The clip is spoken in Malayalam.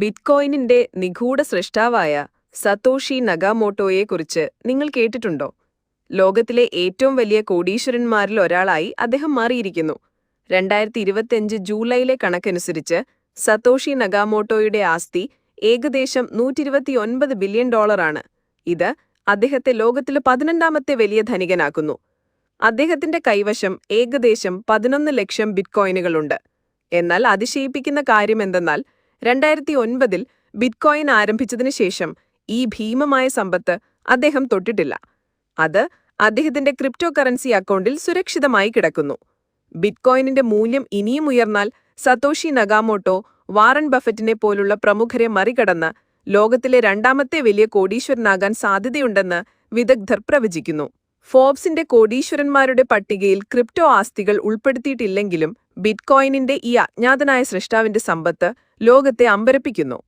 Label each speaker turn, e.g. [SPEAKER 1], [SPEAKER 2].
[SPEAKER 1] ബിറ്റ്കോയിനിന്റെ നിഗൂഢ സൃഷ്ടാവായ സതോഷി നഗാമോട്ടോയെക്കുറിച്ച് നിങ്ങൾ കേട്ടിട്ടുണ്ടോ? ലോകത്തിലെ ഏറ്റവും വലിയ കോടീശ്വരന്മാരിൽ ഒരാളായി അദ്ദേഹം മാറിയിരിക്കുന്നു. രണ്ടായിരത്തി ഇരുപത്തിയഞ്ച് ജൂലൈയിലെ കണക്കനുസരിച്ച് സതോഷി നഗാമോട്ടോയുടെ ആസ്തി ഏകദേശം നൂറ്റിരുപത്തിയൊൻപത് ബില്യൺ ഡോളറാണ്. ഇത് അദ്ദേഹത്തെ ലോകത്തിലെ പതിനൊന്നാമത്തെ വലിയ ധനികനാക്കുന്നു. അദ്ദേഹത്തിന്റെ കൈവശം ഏകദേശം പതിനൊന്ന് ലക്ഷം ബിറ്റ്കോയിനുകളുണ്ട്. എന്നാൽ അതിശയിപ്പിക്കുന്ന കാര്യമെന്തെന്നാൽ രണ്ടായിരത്തി ഒൻപതിൽ ബിറ്റ്കോയിൻ ആരംഭിച്ചതിനു ശേഷം ഈ ഭീമമായ സമ്പത്ത് അദ്ദേഹം തൊട്ടിട്ടില്ല. അത് അദ്ദേഹത്തിന്റെ ക്രിപ്റ്റോ കറൻസി അക്കൗണ്ടിൽ സുരക്ഷിതമായി കിടക്കുന്നു. ബിറ്റ്കോയിനിന്റെ മൂല്യം ഇനിയും ഉയർന്നാൽ സതോഷി നഗാമോട്ടോ വാറൻ ബഫറ്റിനെ പോലുള്ള പ്രമുഖരെ മറികടന്ന് ലോകത്തിലെ രണ്ടാമത്തെ വലിയ കോടീശ്വരനാകാൻ സാധ്യതയുണ്ടെന്ന് വിദഗ്ധർ പ്രവചിക്കുന്നു. ഫോബ്സിന്റെ കോടീശ്വരന്മാരുടെ പട്ടികയിൽ ക്രിപ്റ്റോ ആസ്തികൾ ഉൾപ്പെടുത്തിയിട്ടില്ലെങ്കിലും ബിറ്റ്കോയിനിന്റെ ഈ അജ്ഞാതനായ സൃഷ്ടാവിന്റെ സമ്പത്ത് ലോകത്തെ അമ്പരപ്പിക്കുന്നു.